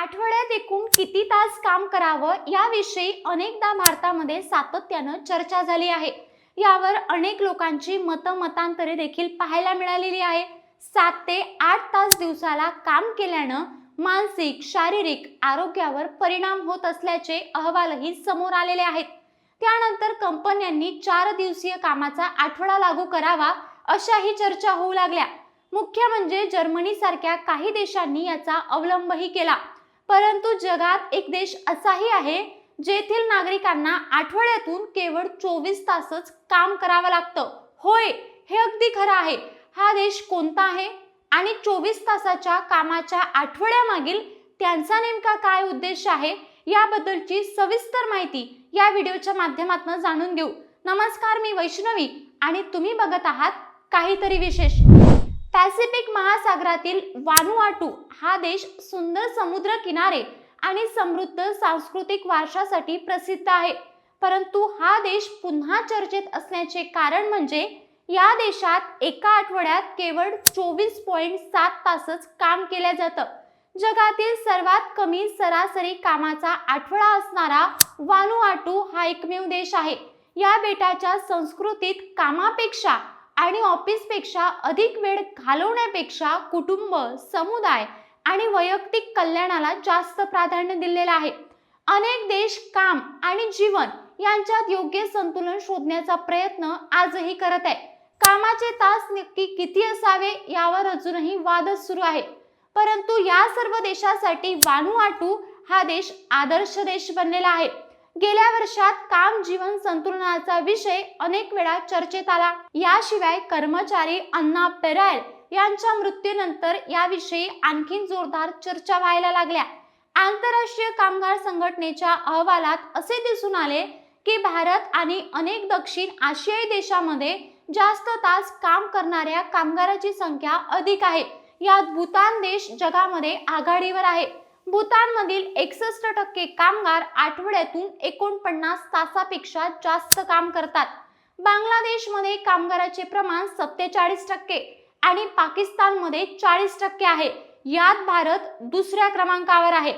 आठवड्यात एकूण किती तास काम करावं याविषयी अनेकदा भारतामध्ये सातत्यानं चर्चा झाली आहे. यावर अनेक लोकांची मतमतांतरे देखील पाहायला मिळालेली आहे. सात ते आठ तास दिवसाला काम केल्यानं मानसिक शारीरिक आरोग्यावर परिणाम होत असल्याचे अहवालही समोर आलेले आहेत. त्यानंतर कंपन्यांनी चार दिवसीय कामाचा आठवडा लागू करावा अशाही चर्चा होऊ लागल्या. मुख्य म्हणजे जर्मनी सारख्या काही देशांनी याचा अवलंबही केला. परंतु जगात एक देश असाही आहे जेथील नागरिकांना आठवड्यातून केवळ चोवीस तासच काम करावं लागतं. होय हे अगदी खरं आहे. हा देश कोणता आहे? आणि चोवीस तासाच्या कामाच्या आठवड्यामागील त्यांचा नेमका काय उद्देश आहे याबद्दलची सविस्तर माहिती या व्हिडिओच्या माध्यमातून जाणून घेऊ. नमस्कार मी वैष्णवी आणि तुम्ही बघत आहात काहीतरी विशेष. पॅसिफिक महासागरातील वानुआटू हा देश सुंदर समुद्र किनारे आणि समृद्ध सांस्कृतिक वारशासाठी प्रसिद्ध आहे. परंतु हा देश पुन्हा चर्चेत असण्याचे कारण म्हणजे या देशात एका आठवड्यात केवळ चोवीस पॉईंट सात तासच काम केलं जातं. जगातील सर्वात कमी सरासरी कामाचा आठवडा असणारा वानुआटू हा एकमेव देश आहे. या बेटाच्या संस्कृतीत कामापेक्षा आणि ऑफिसपेक्षा अधिक वेळ घालवण्यापेक्षा कुटुंब समुदाय आणि वैयक्तिक कल्याणाला जास्त प्राधान्य दिलेलं आहे. अनेक देश काम आणि जीवन यांच्यात योग्य संतुलन शोधण्याचा प्रयत्न आजही करत आहे कामाचे तास नक्की किती असावे यावर अजूनही वादच सुरू आहे. परंतु या सर्व देशासाठी वानुआटू हा देश आदर्श देश बनलेला आहे. गेल्या वर्षात काम जीवन संतुलनाचा विषय अनेक वेळा चर्चेत आला. याशिवाय कर्मचारी अण्णा पेरायल यांच्या मृत्यूनंतर याविषयी आणखीन जोरदार चर्चा व्हायला लागल्या. आंतरराष्ट्रीय कामगार संघटनेच्या अहवालात असे दिसून आले की भारत आणि अनेक दक्षिण आशियाई देशामध्ये जास्त तास काम करणाऱ्या कामगाराची संख्या अधिक आहे. यात भूतान देश जगामध्ये आघाडीवर आहे. भूतानमधील एकसष्ट टक्के कामगार आठवड्यातून एकोणपन्नास तासापेक्षा जास्त काम करतात. बांगलादेशमध्ये कामगाराचे प्रमाण सत्तेचाळीस टक्के आणि पाकिस्तानमध्ये चाळीस टक्के आहे. यात भारत दुसऱ्या क्रमांकावर आहे.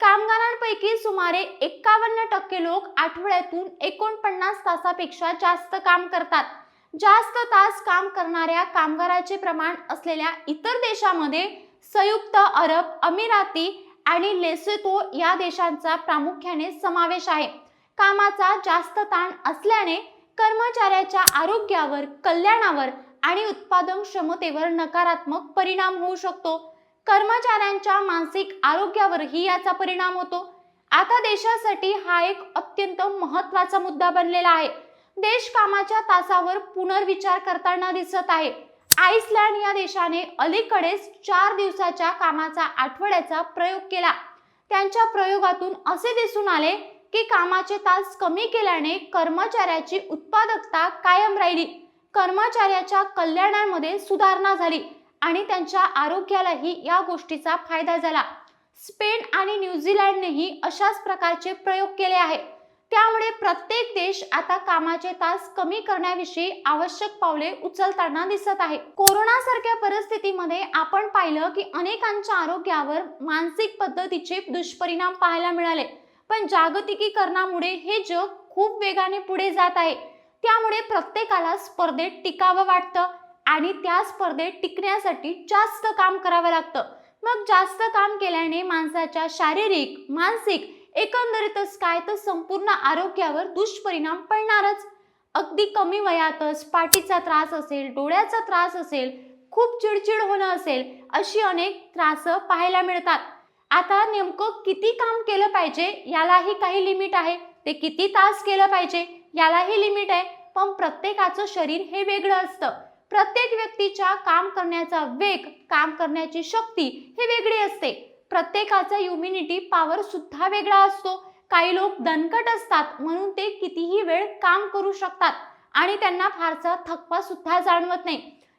कामगारांपैकी सुमारे एक्कावन्न टक्के लोक आठवड्यातून एकोणपन्नास तासापेक्षा जास्त काम करतात. जास्त तास काम करणाऱ्या कामगाराचे प्रमाण असलेल्या इतर देशामध्ये संयुक्त अरब अमिराती आणि लेसेतो या देशांचा प्रामुख्याने समावेश आहे. कामाचा जास्त ताण असल्याने कर्मचाऱ्याच्या आरोग्यावर कल्याणावर आणि उत्पादन क्षमतेवर नकारात्मक परिणाम होऊ शकतो. कर्मचाऱ्यांच्या मानसिक आरोग्यावरही याचा परिणाम होतो. आता देशासाठी हा एक अत्यंत महत्त्वाचा मुद्दा बनलेला आहे. देश कामाच्या तासावर पुनर्विचार करताना दिसत आहे. आईसलँड या देशाने अलीकडेच चार दिवसाच्या कामाचा आठवड्याचा प्रयोग केला. त्यांच्या प्रयोगातून असे दिसून आले की कामाचे तास कमी केल्याने कर्मचाऱ्याची उत्पादकता कायम राहिली. कर्मचाऱ्याच्या कल्याणामध्ये सुधारणा झाली आणि त्यांच्या आरोग्यालाही या गोष्टीचा फायदा झाला. स्पेन आणि न्यूझीलँडनेही अशाच प्रकारचे प्रयोग केले आहेत. त्यामुळे प्रत्येक देश आता कामाचे तास कमी करण्याविषयी आवश्यक पावले उचलताना दिसत आहे. कोरोना सारख्या परिस्थितीमध्ये आपण पाहिलं की अनेकांच्या आरोग्यावर मानसिक पद्धतीचे दुष्परिणाम पाहायला मिळाले. पण जागतिकीकरणामुळे हे जग खूप वेगाने पुढे जात आहे. त्यामुळे प्रत्येकाला स्पर्धेत टिकावं वाटतं आणि त्या स्पर्धेत टिकण्यासाठी जास्त काम करावं लागतं. मग जास्त काम केल्याने माणसाच्या शारीरिक मानसिक एकंदरीतच काय तर संपूर्ण आरोग्यावर दुष्परिणाम पडणारच. अगदी कमी वयातच पाठीचा त्रास असेल डोळ्याचा त्रास असेल खूप चिडचिड होणं असेल अशी अनेक त्रास पाहायला मिळतात. आता नेमकं किती काम केलं पाहिजे यालाही काही लिमिट आहे. ते किती तास केलं पाहिजे यालाही लिमिट आहे. पण प्रत्येकाचं शरीर हे वेगळं असतं. प्रत्येक व्यक्तीच्या काम करण्याचा वेग काम करण्याची शक्ती ही वेगळी असते. प्रत्येकाचा इम्युनिटी पॉवर सुद्धा वेगळा असतो. काही लोक दणकट असतात म्हणून ते कितीही वेळ काम करू शकतात आणि त्यांना फारसा थकवा सुद्धा जाणवत नाही.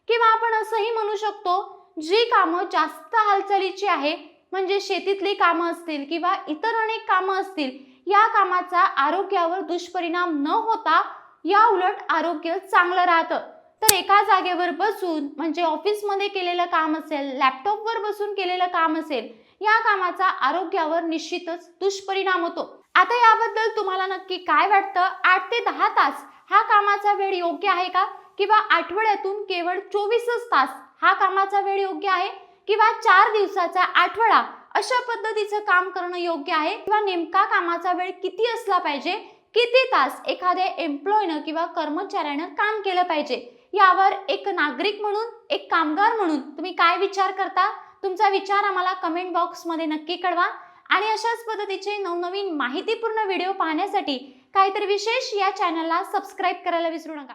किंवा आपण असंही म्हणू शकतो जी कामं जास्त हालचालीची आहे म्हणजे शेतीतली कामं असतील किंवा इतर अनेक कामं असतील या कामाचा आरोग्यावर दुष्परिणाम न होता या उलट आरोग्य चांगलं राहतं. तर एका जागेवर बसून म्हणजे ऑफिसमध्ये केलेलं काम असेल लॅपटॉपवर बसून केलेलं काम असेल या कामाचा आरोग्यावर निश्चितच दुष्परिणाम होतो. आता याबद्दल तुम्हाला नक्की काय वाटतं? आठ ते दहा तास हा कामाचा वेळ योग्य आहे का? किंवा आठवड्यातून केवळ चोवीसच तास हा कामाचा वेळ योग्य आहे? किंवा चार दिवसाचा आठवडा अशा पद्धतीचं काम करणं योग्य आहे? किंवा नेमका कामाचा वेळ किती असला पाहिजे? किती तास एखाद्या एम्प्लॉयनं किंवा कर्मचाऱ्यानं काम केलं पाहिजे? यावर एक नागरिक म्हणून एक कामगार म्हणून तुम्ही काय विचार करता? तुमचा विचार आम्हाला कमेंट बॉक्समध्ये नक्की कळवा. आणि अशाच पद्धतीचे नवनवीन माहितीपूर्ण व्हिडिओ पाहण्यासाठी काहीतरी विशेष या चॅनलला सबस्क्राईब करायला विसरू नका.